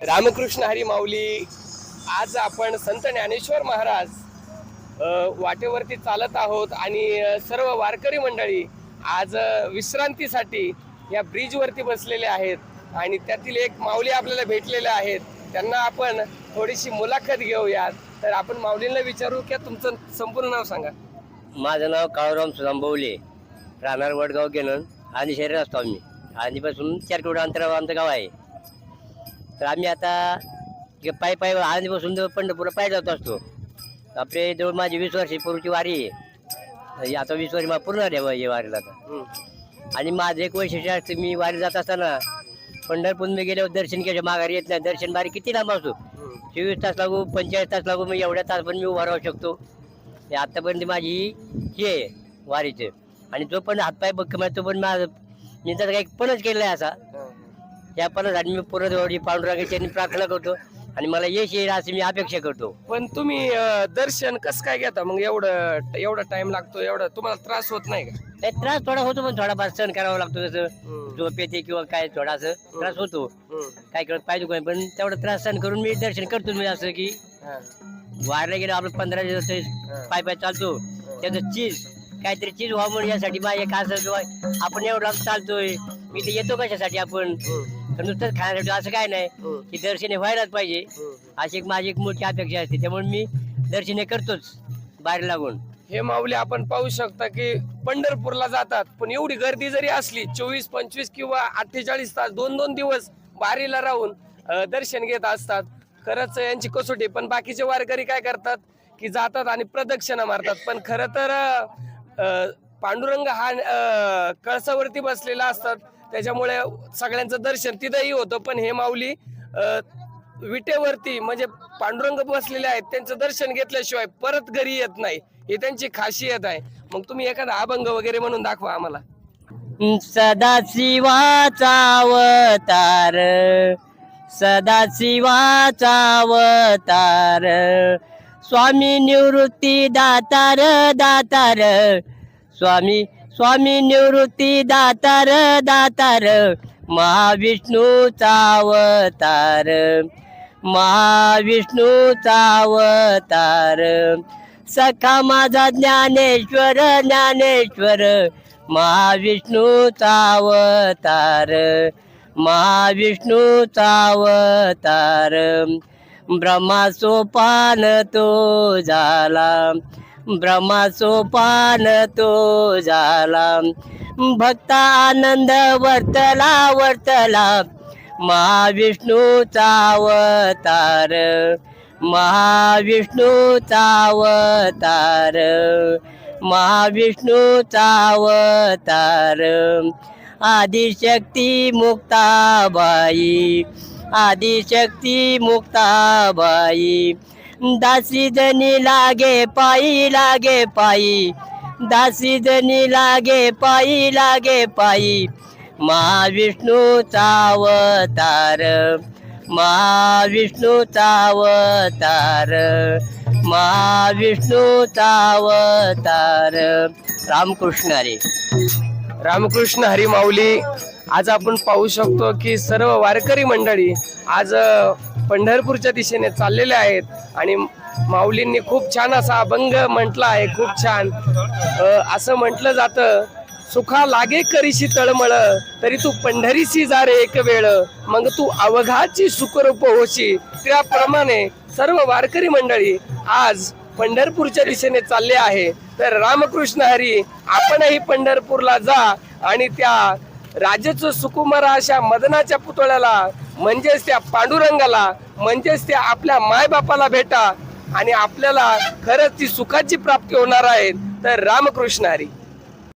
रामकृष्ण हरी माऊली. आज आपण संत ज्ञानेश्वर महाराज वाटेवरती चालत आहोत आणि सर्व वारकरी मंडळी आज विश्रांतीसाठी या ब्रिजवरती बसलेले आहेत आणि त्यातील एक माऊली आपल्याला भेटलेल्या आहेत. त्यांना आपण थोडीशी मुलाखत घेऊयात. तर आपण माऊलींना विचारू की तुमचं संपूर्ण नाव सांगा. माझं नाव काळूराम सुदांबवले राहणार वडगाव गेलं आणि शरीर असतो आम्ही. आधीपासून चार किलोमीटर अंतरावर आमचं गाव आहे. तर आम्ही आता जे पायी पायी जवळ पंढरपूरला पायी जात असतो. आपले जवळ माझी वीस वर्षी पूर्वीची वारी आहे. हे आता वीस वर्ष मला पूर्ण या वारीला आता. हं. आणि माझं एक वैशिष्ट्य असते मी वारी जात असताना पंढरपूर मी गेल्यावर दर्शन केल्या माघारी येत नाही. दर्शन बारी किती लांब असतो? हं. चोवीस तास लागू पंचेचाळीस तास लागू मी एवढ्या तास पण मी उभा राहू शकतो. हे आतापर्यंत माझी ही आहे वारीचं. आणि जो पण हातपाय म्हणजे तो पण माझं मी त्याचा काही पणच केलेला आहे असा. या पणासाठी मी पुरदवडी पांडुरंगाची आणि प्रार्थना करतो आणि मला यश येईल अशी मी अपेक्षा करतो पण तुम्ही अ, दर्शन कसं काय घेता मग एवढं एवढा टाइम लागतो एवढा तुम्हाला त्रास होत नाही का काही त्रास थोडा होतो पण थोडाफार सहन करावा लागतो जसं. झोप येते किंवा काय थोडासा त्रास होतो. काय करत पाहिजे कोणी पण तेवढा त्रास सहन करून मी दर्शन करतो मी असं की हं. वारला गेलो आपण पंधरा दिवस पाय पाय चालतो त्याचं चीज काहीतरी चीज व्हावं म्हणून यासाठी बा एक असं आपण एवढं लांब चालतोय मी ते येतो कशासाठी आपण. तर नुसतंच खाण्यासाठी असं काय नाही हं. की दर्शने व्हायलाच पाहिजे. हं. अशी एक माझी एक मोठी अपेक्षा असते. त्यामुळे मी दर्शने करतोच बाहेर लागून. हे माऊली आपण पाहू शकता की पंढरपूरला जातात पण एवढी गर्दी जरी असली चोवीस पंचवीस किंवा अठ्ठेचाळीस तास दोन दोन दिवस बारीला राहून अ, दर्शन घेत असतात. खरंच यांची कसोटी पण बाकीचे वारकरी काय करतात की जातात आणि प्रदक्षिणा मारतात. पण खरं तर अ, पांडुरंग हा अ, कळसावरती बसलेला असतात. त्याच्यामुळे सगळ्यांचं दर्शन तिथंही होतं पण हे माऊली विटेवरती म्हणजे पांडुरंग बसलेले आहेत त्यांचं दर्शन घेतल्याशिवाय परत घरी येत नाही. ही त्यांची खासियत आहे. मग तुम्ही एखादा अभंग वगैरे म्हणून दाखवा आम्हाला. सदाशिवाचा अवतार सदाशिवाचा अवतार स्वामी निवृत्ती दातार दातार स्वामी स्वामी निवृत्ती दातार दातार महाविष्णूचा अवतार. महाविष्णूचा अवतार. सखा माझा ज्ञानेश्वर ज्ञानेश्वर महाविष्णूचा अवतार. महाविष्णूचा अवतार. ब्रह्मासोपान तो झाला. ब्रह्मासोपान तो झाला. भक्त आनंद वर्तला वर्तला. महाविष्णूचा अवतार महाविष्णूचा अवतार महाविष्णूचा अवतार. आदिशक्ती मुक्ताबाई आदिशक्ती मुक्ताबाई दासी जनी लागे पायी लागे पायी. दासी जनी लागे पायी लागे पायी. महाविष्णूचा अवतार महाविष्णूचा अवतार महाविष्णूचा अवतार रामकृष्ण रे रामकृष्ण हरी माऊली. आज आपण पाहू शकतो की सर्व वारकरी मंडळी आज पंढरपूरच्या दिशेने चाललेले आहेत आणि माऊलींनी खूप छान असा अभंग म्हटला आहे खूप छान. असं म्हटलं जातं सुखा लागे करीशी तळमळ तरी तू पंढरीशी जा रे एक वेळ. मग तू अवघाची सुखरूप होशी. त्याप्रमाणे सर्व वारकरी मंडळी आज पंढरपूरच्या दिशेने चालले आहे. तर रामकृष्ण हरी आपणही पंढरपूरला जा आणि त्या राजाचं सुकुमार अशा मदनाच्या पुतळ्याला म्हणजेच त्या पांडुरंगाला म्हणजेच त्या आपल्या मायबापाला भेटा आणि आपल्याला खरंच ती सुखाची प्राप्ती होणार आहे. तर रामकृष्ण हरी.